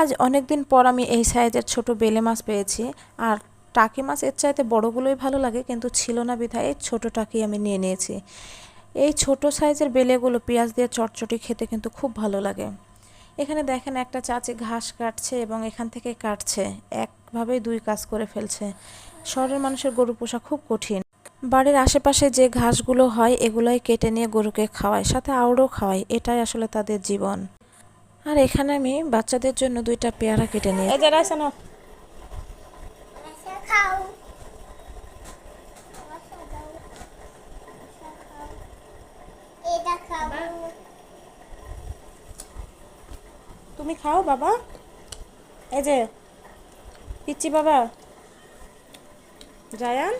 আজ অনেক দিন পর আমি এই সাইজের ছোট বেলে মাছ পেয়েছি, আর টাকি মাছ এর চাইতে বড়গুলোই ভালো লাগে, কিন্তু ছিল না বিধায় এই ছোট টাকি আমি নিয়ে নিয়েছি। এই ছোট সাইজের বেলেগুলো পেঁয়াজ দিয়ে চটচটি খেতে কিন্তু খুব ভালো লাগে। এখানে দেখেন একটা চাচি ঘাস কাটছে এবং এখান থেকে কাটছে, একভাবেই দুই কাজ করে ফেলছে। শহরের মানুষের গরু পোষা খুব কঠিন। বাড়ির আশেপাশে যে ঘাসগুলো হয়, এগুলোই কেটে নিয়ে গরুকে খাওয়ায়, সাথে আউড়ও খাওয়ায়, এটাই আসলে তাদের জীবন। আর এখানে আমি বাচ্চাদের জন্য দুইটা পেয়ারা কেটে নিয়ে এই যে রাইসা নাও। খাও এটা খাব তুমি খাও বাবা। এই যে পিচ্ছি বাবা। জায়ান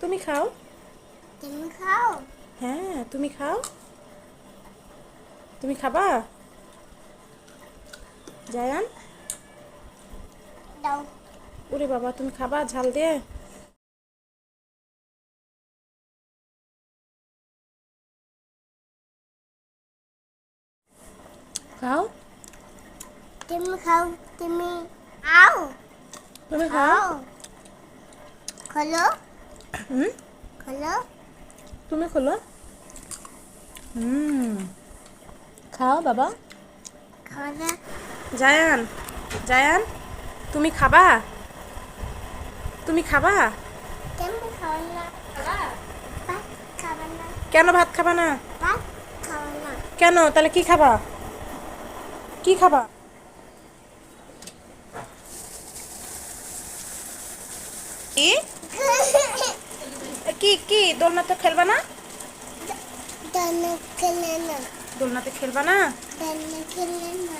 তুমি খাও। তুমি খাও? হ্যাঁ তুমি খাও। তুমি খাবা? জায়ান? দাও। ওরে বাবা তুমি খাবা? ঝাল দিয়ে? খাও? তুমি খাও তুমি আও। তুমি খাও? খোলো। হুম? খোলো। তুমি খোলো। হুম। খাও বাবা। খোলো জায়ান জায়ান তুমি খাবা? তুমি খাবা? কেন ভাত খাবা না। কেন তাহলে কি খাবা? কি খাবা? কি? কি দোলনাতে খেলবা না? দোলনাতে খেলবা না? দানা খেলে না।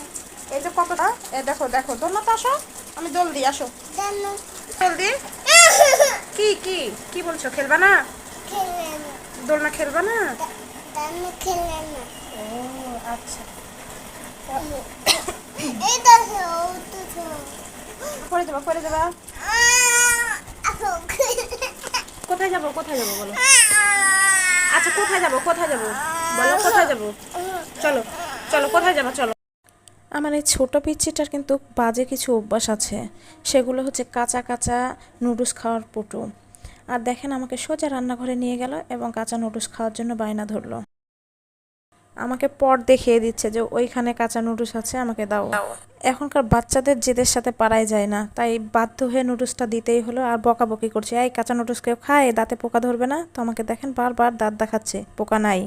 এই যে কতটা? এ দেখো দেখো দোলনাতে আসো। আমি দোল দিই আসো। দানা দোল দি কি কি কি বলছো খেলবা না? দোলনা খেলবা না? ও আচ্ছা। তো যাবা কোথায় যাব কোথায় যাব বলো? আচ্ছা কোথায় যাব কোথায় যাব? বলো কোথায় যাব? চলো চলো কোথায় যাব চলো। আমার এই ছোট পিচ্ছিটার কিন্তু বাজে কিছু অভ্যাস আছে। সেগুলো হচ্ছে কাঁচা কাঁচা নুডলস খাওয়ার পটু। আর দেখেন আমাকে সোজা রান্নাঘরে নিয়ে গেল এবং কাঁচা নুডলস খাওয়ার জন্য বায়না ধরলো। আমাকে পট দেখিয়ে দিচ্ছে যে ওইখানে কাঁচা নুডলস আছে, আমাকে দাও। এখনকার বাচ্চাদের জেদের সাথে পারাই যায় না। তাই বাধ্য হয়ে নুডলসটা দিতেই হলো আর বকাবকি করছে। এই কাঁচা নুডলস কেউ খায়? দাঁতে পোকা ধরবে না? তো আমাকে দেখেন বারবার দাঁত দেখাচ্ছে, পোকা নাই।